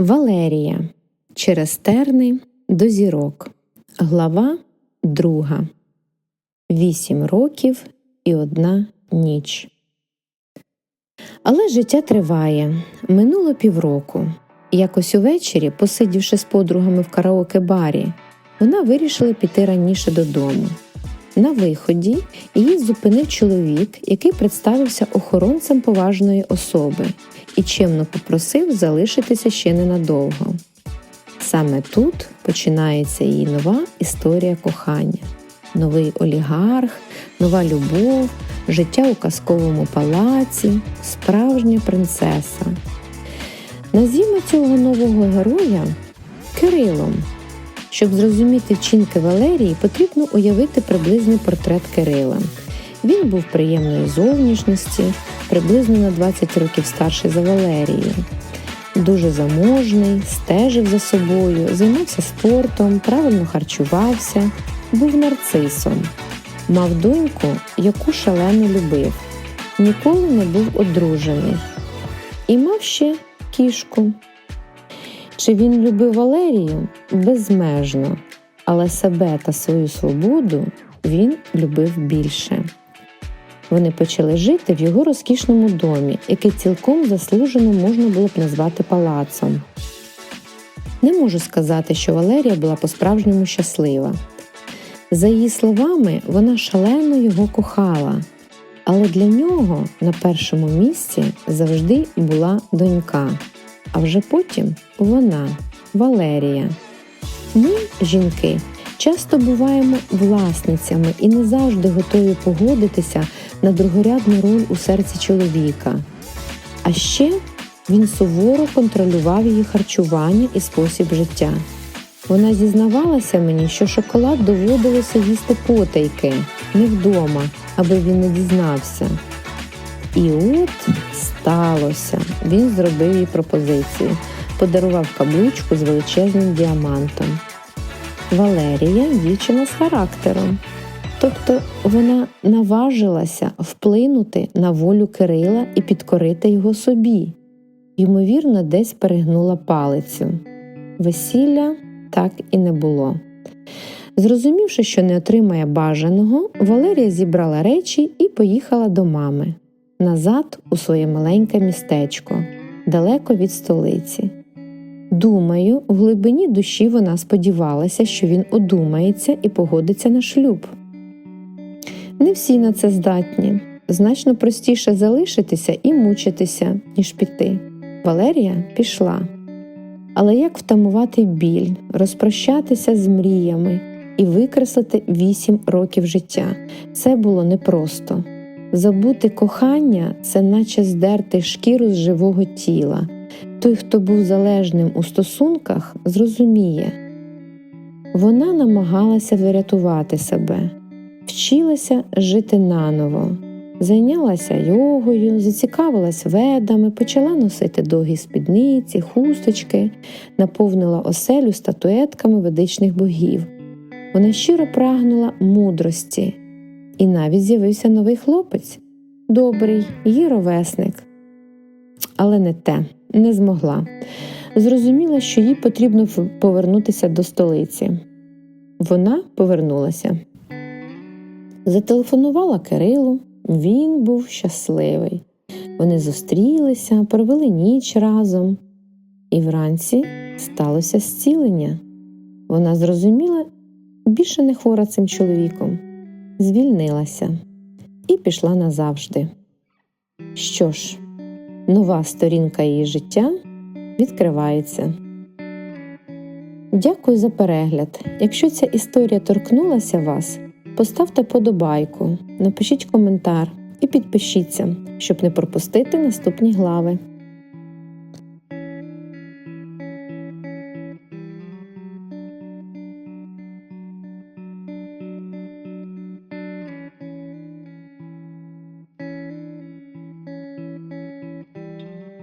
Валерія через терни до зірок. Глава друга. Вісім років і одна ніч. Але життя триває. Минуло півроку. Якось увечері, посидівши з подругами в караоке барі, вона вирішила піти раніше додому. На виході її зупинив чоловік, який представився охоронцем поважної особи і чемно попросив залишитися ще ненадовго. Саме тут починається її нова історія кохання, новий олігарх, нова любов, життя у казковому палаці, справжня принцеса. Назвімо цього нового героя Кирилом. Щоб зрозуміти вчинки Валерії, потрібно уявити приблизний портрет Кирила. Він був приємної зовнішності, приблизно на 20 років старший за Валерію. Дуже заможний, стежив за собою, займався спортом, правильно харчувався, був нарцисом, мав доньку, яку шалено любив, ніколи не був одружений і мав ще кішку. Чи він любив Валерію? Безмежно, але себе та свою свободу він любив більше. Вони почали жити в його розкішному домі, який цілком заслужено можна було б назвати палацом. Не можу сказати, що Валерія була по-справжньому щаслива. За її словами, вона шалено його кохала, але для нього на першому місці завжди була донька, а вже потім вона, Валерія. Ми, жінки, часто буваємо власницями і не завжди готові погодитися на другорядну роль у серці чоловіка. А ще він суворо контролював її харчування і спосіб життя. Вона зізнавалася мені, що шоколад доводилося їсти потайки, не вдома, аби він не дізнався. І от сталося. Він зробив їй пропозицію, подарував каблучку з величезним діамантом. Валерія дівчина з характером. Тобто вона наважилася вплинути на волю Кирила і підкорити його собі. Ймовірно, десь перегнула палицю. Весілля так і не було. Зрозумівши, що не отримає бажаного, Валерія зібрала речі і поїхала до мами назад у своє маленьке містечко, далеко від столиці. Думаю, в глибині душі вона сподівалася, що він одумається і погодиться на шлюб. Не всі на це здатні. Значно простіше залишитися і мучитися, ніж піти. Валерія пішла. Але як втамувати біль, розпрощатися з мріями і викреслити вісім років життя? Це було непросто. Забути кохання це наче здерти шкіру з живого тіла. Той, хто був залежним у стосунках, зрозуміє. Вона намагалася врятувати себе, вчилася жити наново, зайнялася йогою, зацікавилась ведами, почала носити довгі спідниці, хусточки, наповнила оселю статуетками ведичних богів. Вона щиро прагнула мудрості, і навіть з'явився новий хлопець добрий, її ровесник. Але не те, не змогла. Зрозуміла, що їй потрібно повернутися до столиці. Вона повернулася. Зателефонувала Кирилу, він був щасливий. Вони зустрілися, провели ніч разом, і вранці сталося зцілення. Вона зрозуміла, більше не хвора цим чоловіком, звільнилася і пішла назавжди. Що ж, нова сторінка її життя відкривається. Дякую за перегляд. Якщо ця історія торкнулася вас, поставте подобайку, напишіть коментар і підпишіться, щоб не пропустити наступні глави.